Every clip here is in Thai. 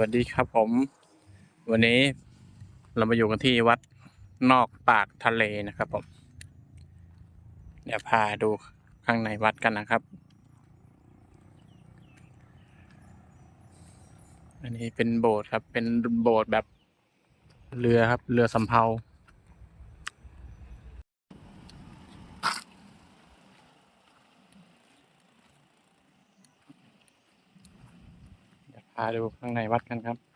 วัสดีครับผม วันนี้เรามาอยู่กันที่วัดนอกปากทะเลนะครับผม เดี๋ยวพาดูข้างในวัดกันนะครับ อันนี้เป็นโบสถ์ครับ เป็นโบสถ์แบบเรือครับ เรือสำเภา เดี๋ยว พาดูข้างในวัดกันครับ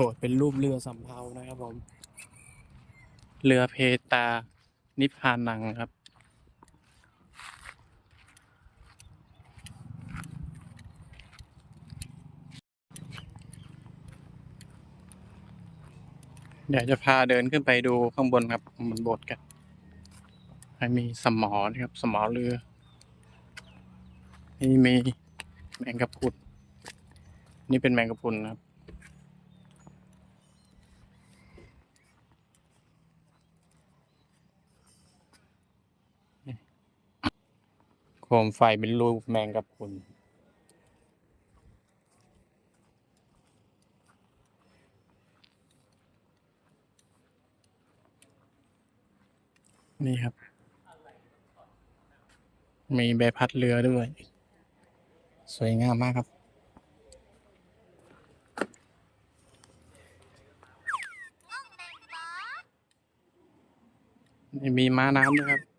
บสถ์เป็นรูปเรือสำเภานะครับผม เรือเพตา นิพพานังครับ เดี๋ยวจะพาเดินขึ้นไปดูข้างบนครับบนโบสถ์กันมีสมอนะครับ สมอเรือ นี่มีแมงกะพรุนนี่เป็นแมงกะพรุนครับ มไฟเป็นรูปแมงกะพรุนนี่ครับ มีใบพัดเรือด้วย สวยงามมากครับ มีม้าน้ำด้วยครับ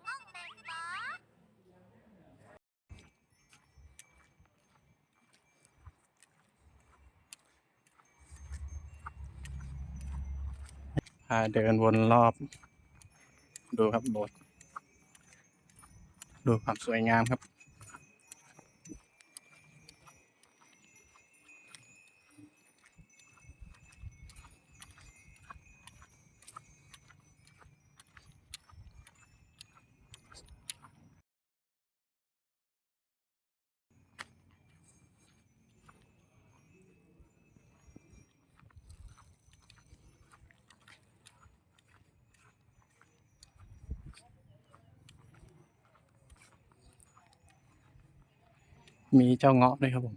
าเดินวนรอบ ดูครับโบสถ์ดูความสวยงามครับ มีเจ้าเงาะด้วยครับผม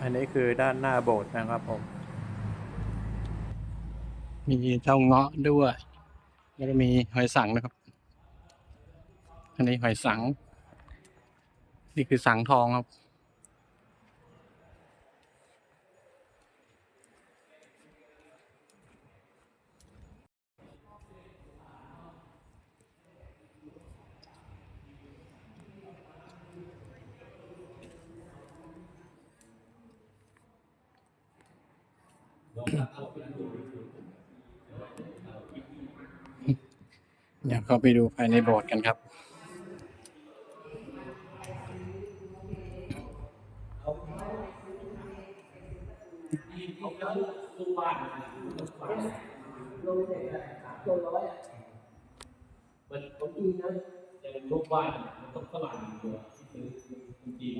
อันนี้คือด้านหน้าโบสถ์นะครับผม มีเจ้าเงาะด้วย แล้วก็มีหอยสังนะครับ อันนี้หอยสัง นี่คือสังทองครับ เดี๋ยวเข้าไปดูภายในโบสถ์กันครับมันผมดีนะแต่รูปวาดมันต้องฝรั่งอยู่อะคือคือจีน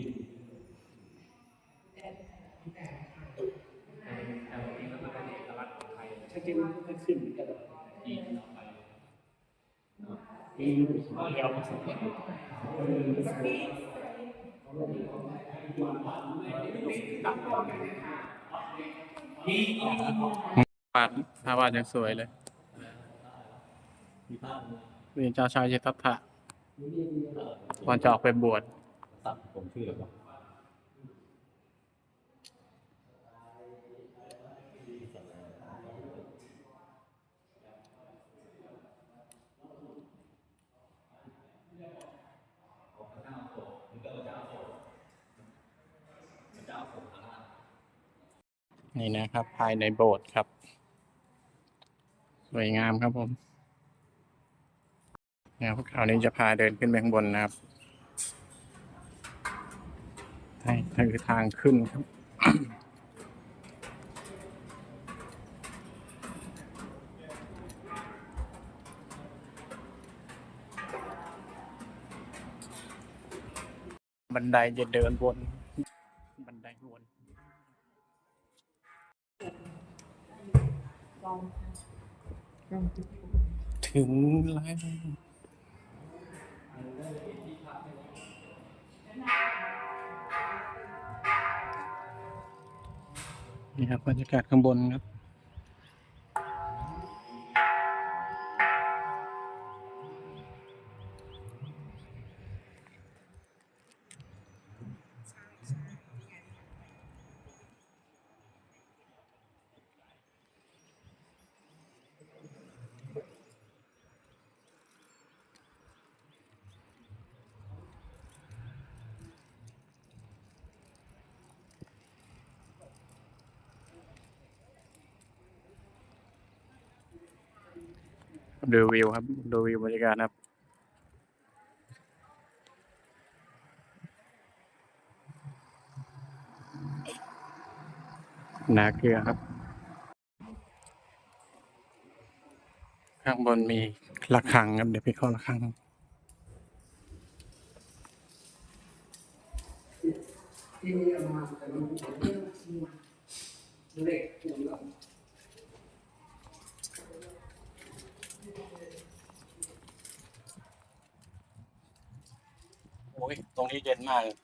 แต่วันนี้มันเป็นเอกลักษณ์ ของไทยถ้าจริงมันขึ้นกันจีต่อไปมีเดียวมาสักวาดภาพวาดยังสวยเลยนี่เจ้าชายเชตถะก่อนจะออกไปบวชสับผมชื่ออะไร นี่นะครับ ภายในโบสถ์ครับ สวยงามครับผมนะครับคราวนี้จะพาเดินขึ้นไปข้างบนนะครับใช่นั่คือทางขึ้นครับบันไดจะเดินวน ถึงแล้วนี่ครับบรรยากาศข้างบนครับ ดูวิวครับ ดูวิวบรรยากาศครับ นาเกลือครับ ข้างบนมีระฆังครับ เดี๋ยวไปเข้าระฆังที่นี่เอมาแต่มันหัวเรื่องที่เล็กหัวเรา โอ้ยตรงนี้เย็นมากเลย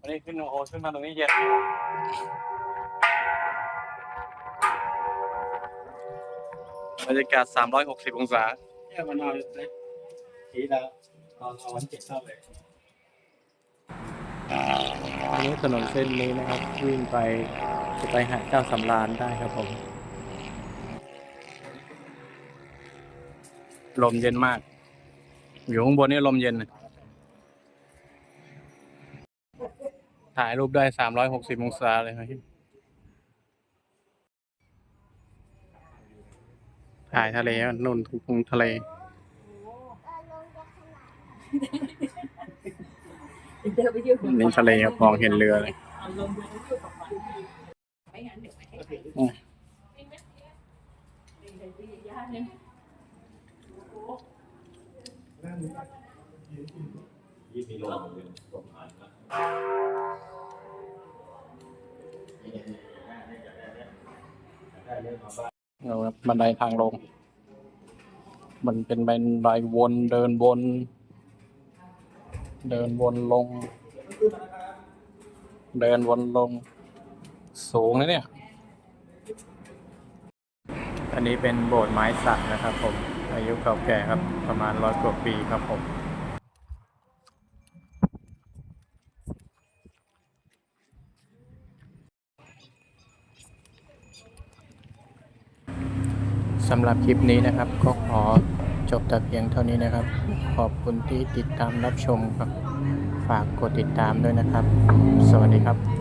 วันนี้ขึ้นโอ้โหขึ้นมาตรงนี้เย็นบรรยากาศ 360 องศาแค่มานอนเลยทีแล้วตอนเอาวันเจ็ดเข้าเลยอันนี้ถนนเส้นนี้นะครับ วิ่งไปจะไปหาดเจ้าสำราญได้ครับผม ลมเย็นมาก อยู่ข้างบนนี่ลมเย็นนะถ่ายรูปได้360องศาเลยครับถ่ายทะเลนู่นทุ่งทะเลเดินไปยืนนี่ทะเลครับมองเห็นเรือเลย เอาลงไปยืนกับมันไม่งั้นเดี๋ยวไม่ให้ใคร อืม ย่าเนี่ย ยี่มีลมเลยลมผ่านนะได้ เราบ้านเอาครับบันไดทางลง มันเป็นบันไดวนเดินวน เดินวนลง เดินวนลง สูงนะเนี่ย อันนี้เป็นโบสถ์ไม้สักนะครับผม อายุเก่าแก่ครับประมาณร้อยกว่าปีครับผม สำหรับคลิปนี้นะครับ ก็ขอจบแต่เพียงเท่านี้นะครับ ขอบคุณที่ติดตามรับชมครับ ฝากกดติดตามด้วยนะครับ สวัสดีครับ